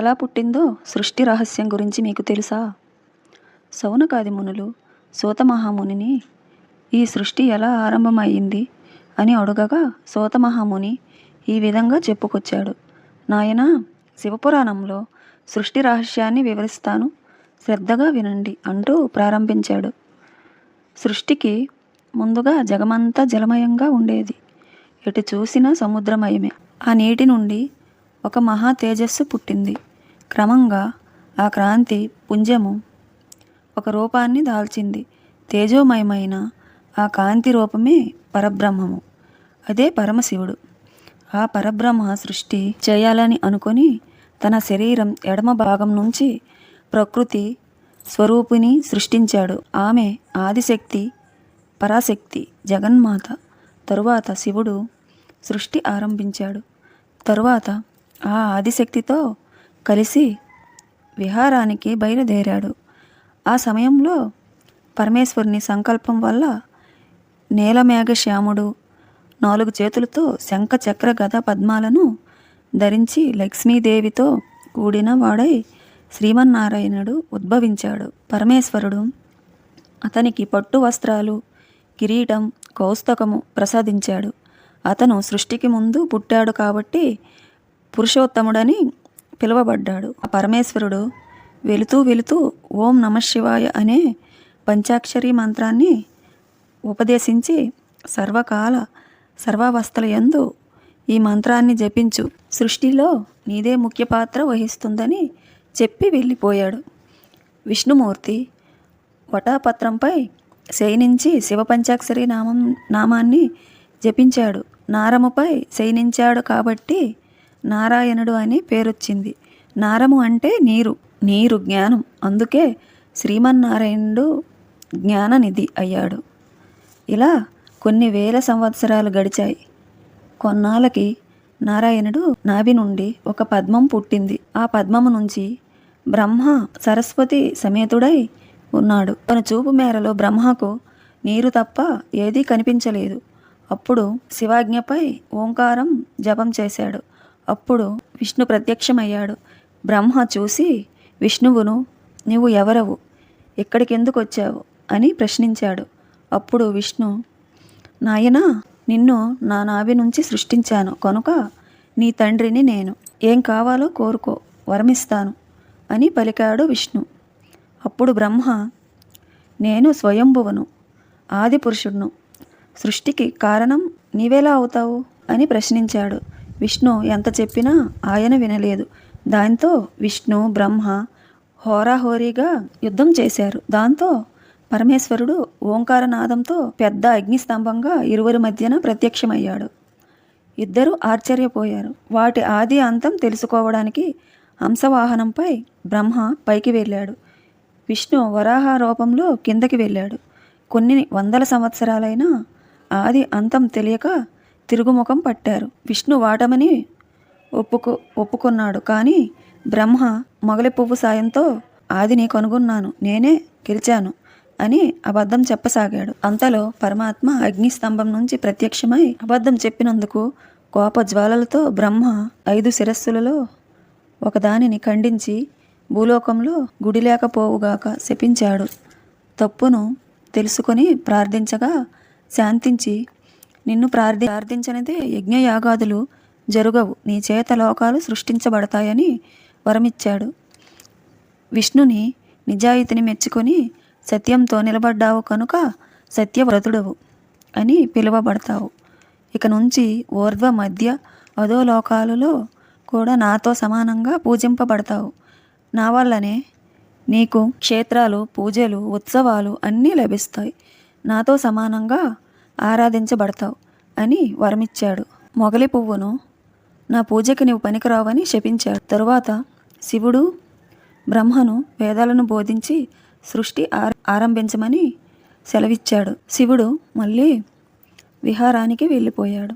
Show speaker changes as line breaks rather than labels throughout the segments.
ఎలా పుట్టిందో సృష్టి రహస్యం గురించి మీకు తెలుసా? సౌనకాది మునులు సూతమహామునిని ఈ సృష్టి ఎలా ఆరంభమయ్యింది అని అడుగగా సూతమహాముని ఈ విధంగా చెప్పుకొచ్చాడు. నాయన శివపురాణంలో సృష్టి రహస్యాన్ని వివరిస్తాను. శ్రద్ధగా వినండి అంటూ ప్రారంభించాడు. సృష్టికి ముందుగా జగమంతా జలమయంగా ఉండేది. ఎటు చూసినా సముద్రమయమే. ఆ నీటి నుండి ఒక మహా తేజస్సు పుట్టింది. క్రమంగా ఆ క్రాంతి పుంజము ఒక రూపాన్ని దాల్చింది. తేజోమయమైన ఆ కాంతి రూపమే పరబ్రహ్మము. అదే పరమశివుడు. ఆ పరబ్రహ్మ సృష్టి చేయాలని అనుకొని తన శరీరం ఎడమ భాగం నుంచి ప్రకృతి స్వరూపిని సృష్టించాడు. ఆమె ఆదిశక్తి పరాశక్తి జగన్మాత. తరువాత శివుడు సృష్టి ఆరంభించాడు. తరువాత ఆ ఆదిశక్తితో కలిసి విహారానికి బయలుదేరాడు. ఆ సమయంలో పరమేశ్వరుని సంకల్పం వల్ల నీలమేఘశ్యాముడు నాలుగు చేతులతో శంఖ చక్ర గద పద్మాలను ధరించి లక్ష్మీదేవితో కూడిన వాడై శ్రీమన్నారాయణుడు ఉద్భవించాడు. పరమేశ్వరుడు అతనికి పట్టు వస్త్రాలు కిరీటం కౌస్తకము ప్రసాదించాడు. అతను సృష్టికి ముందు పుట్టాడు కాబట్టి పురుషోత్తముడని పిలువబడ్డాడు. ఆ పరమేశ్వరుడు వెళుతూ వెళుతూ ఓం నమశివాయ అనే పంచాక్షరి మంత్రాన్ని ఉపదేశించి సర్వకాల సర్వావస్థల యందు ఈ మంత్రాన్ని జపించు. సృష్టిలో నీదే ముఖ్య పాత్ర వహిస్తుందని చెప్పి వెళ్ళిపోయాడు. విష్ణుమూర్తి వటాపత్రంపై శయనించి శివపంచాక్షరి నామం నామాన్ని జపించాడు. నారముపై శయనించాడు కాబట్టి నారాయణుడు అని పేరొచ్చింది. నారము అంటే నీరు నీరు జ్ఞానం. అందుకే శ్రీమన్నారాయణుడు జ్ఞాననిధి అయ్యాడు. ఇలా కొన్ని వేల సంవత్సరాలు గడిచాయి. కొన్నాళ్ళకి నారాయణుడు నాభి నుండి ఒక పద్మం పుట్టింది. ఆ పద్మము నుంచి బ్రహ్మ సరస్వతి సమేతుడై ఉన్నాడు. తన చూపు మేరలో బ్రహ్మకు నీరు తప్ప ఏదీ కనిపించలేదు. అప్పుడు శివాజ్ఞపై ఓంకారం జపం చేశాడు. అప్పుడు విష్ణు ప్రత్యక్షమయ్యాడు. బ్రహ్మ చూసి విష్ణువును నీవు ఎవరవు? ఎక్కడికెందుకు వచ్చావు? అని ప్రశ్నించాడు. అప్పుడు విష్ణు నాయనా నిన్ను నా నాభి నుంచి సృష్టించాను. కనుక నీ తండ్రిని నేను ఏం కావాలో కోరుకో వరమిస్తాను అని పలికాడు విష్ణు. అప్పుడు బ్రహ్మ నేను స్వయంభువను ఆది పురుషుడును సృష్టికి కారణం నీవెలా అవుతావు? అని ప్రశ్నించాడు. విష్ణు ఎంత చెప్పినా ఆయన వినలేదు. దాంతో విష్ణు బ్రహ్మ హోరాహోరీగా యుద్ధం చేశారు. దాంతో పరమేశ్వరుడు ఓంకారనాదంతో పెద్ద అగ్నిస్తంభంగా ఇరువురి మధ్యన ప్రత్యక్షమయ్యాడు. ఇద్దరు ఆశ్చర్యపోయారు. వాటి ఆది అంతం తెలుసుకోవడానికి హంసవాహనంపై బ్రహ్మ పైకి వెళ్ళాడు. విష్ణు వరాహ రూపంలో కిందకి వెళ్ళాడు. కొన్ని వందల సంవత్సరాలైనా ఆది అంతం తెలియక తిరుగుముఖం పట్టారు. విష్ణు వాటమని ఒప్పుకో ఒప్పుకున్నాడు. కానీ బ్రహ్మ మొగలి పువ్వు సాయంతో ఆదిని కనుగొన్నాను. నేనే గెలిచాను అని అబద్ధం చెప్పసాగాడు. అంతలో పరమాత్మ అగ్నిస్తంభం నుంచి ప్రత్యక్షమై అబద్ధం చెప్పినందుకు కోప జ్వాలలతో బ్రహ్మ ఐదు శిరస్సులలో ఒకదానిని ఖండించి భూలోకంలో గుడి లేకపోవుగాక శపించాడు. తప్పును తెలుసుకొని ప్రార్థించగా శాంతించి నిన్ను ప్రార్థి ప్రార్థించనిదే యజ్ఞయాగాదులు జరుగవు. నీ చేత లోకాలు సృష్టించబడతాయని వరమిచ్చాడు. విష్ణుని నిజాయితీని మెచ్చుకొని సత్యంతో నిలబడ్డావు కనుక సత్యవ్రతుడవు అని పిలువబడతావు. ఇక నుంచి ఓర్ధ్వ మధ్య అధోలోకాలలో కూడా నాతో సమానంగా పూజింపబడతావు. నా వల్లనే నీకు క్షేత్రాలు పూజలు ఉత్సవాలు అన్నీ లభిస్తాయి. నాతో సమానంగా ఆరాధించబడతావు అని వరమిచ్చాడు. మొగలి పువ్వును నా పూజకి నీవు పనికిరావని శపించాడు. తరువాత శివుడు బ్రహ్మను వేదాలను బోధించి సృష్టి ఆరంభించమని సెలవిచ్చాడు. శివుడు మళ్ళీ విహారానికి వెళ్ళిపోయాడు.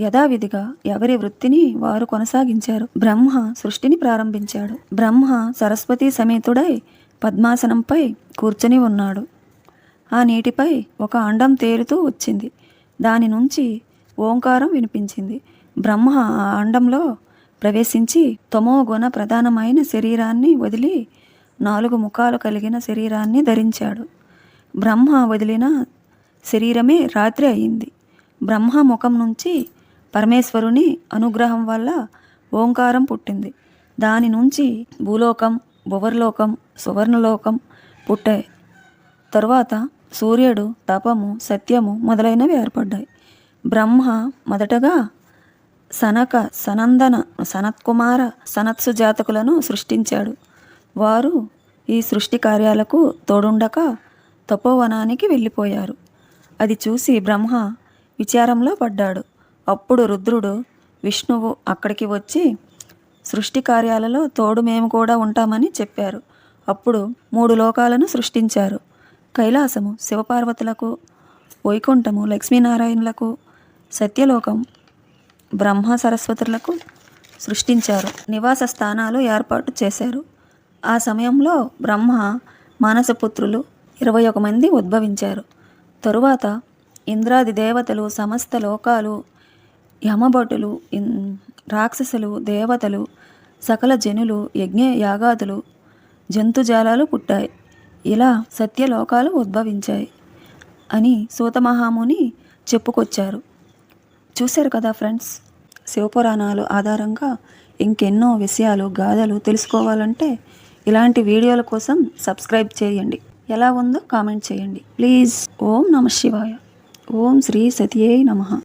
యథావిధిగా ఎవరి వృత్తిని వారు కొనసాగించారు? బ్రహ్మ సృష్టిని ప్రారంభించాడు. బ్రహ్మ సరస్వతి సమేతుడై పద్మాసనంపై కూర్చొని ఉన్నాడు. ఆ నీటిపై ఒక అండం తేలుతూ వచ్చింది. దాని నుంచి ఓంకారం వినిపించింది. బ్రహ్మ ఆ అండంలో ప్రవేశించి తమోగుణ ప్రధానమైన శరీరాన్ని వదిలి నాలుగు ముఖాలు కలిగిన శరీరాన్ని ధరించాడు. బ్రహ్మ వదిలిన శరీరమే రాత్రి అయింది. బ్రహ్మ ముఖం నుంచి పరమేశ్వరుని అనుగ్రహం వల్ల ఓంకారం పుట్టింది. దాని నుంచి భూలోకం భువర్లోకం సువర్ణలోకం పుట్టాయి తరువాత సూర్యుడు తపము సత్యము మొదలైనవి ఏర్పడ్డాయి. బ్రహ్మ మొదటగా సనక సనందన సనత్కుమార సనత్సు జాతకులను సృష్టించాడు. వారు ఈ సృష్టి కార్యాలకు తోడుండక తపోవనానికి వెళ్ళిపోయారు. అది చూసి బ్రహ్మ విచారంలో పడ్డాడు. అప్పుడు రుద్రుడు విష్ణువు అక్కడికి వచ్చి సృష్టి కార్యాలలో తోడు మేము కూడా ఉంటామని చెప్పారు. అప్పుడు మూడు లోకాలను సృష్టించారు. కైలాసము శివపార్వతులకు వైకుంఠము లక్ష్మీనారాయణులకు సత్యలోకం బ్రహ్మ సరస్వతులకు సృష్టించారు. నివాస స్థానాలు ఏర్పాటు చేశారు. ఆ సమయంలో బ్రహ్మ మానసపుత్రులు ఇరవై ఒక మంది ఉద్భవించారు. తరువాత ఇంద్రాది దేవతలు సమస్త లోకాలు యమభటులు ఇన్- రాక్షసులు దేవతలు సకల జనులు యజ్ఞ యాగాదులు జంతుజాలాలు పుట్టాయి. ఇలా సత్యలోకాలు ఉద్భవించాయి అని సూతమహాముని చెప్పుకొచ్చారు. చూశారు కదా ఫ్రెండ్స్ శివపురాణాలు ఆధారంగా ఇంకెన్నో విషయాలు గాథలు తెలుసుకోవాలంటే ఇలాంటి వీడియోల కోసం సబ్స్క్రైబ్ చేయండి. ఎలా ఉందో కామెంట్ చేయండి. ప్లీజ్. ఓం నమ శివాయ. ఓం శ్రీ సత్యే నమః.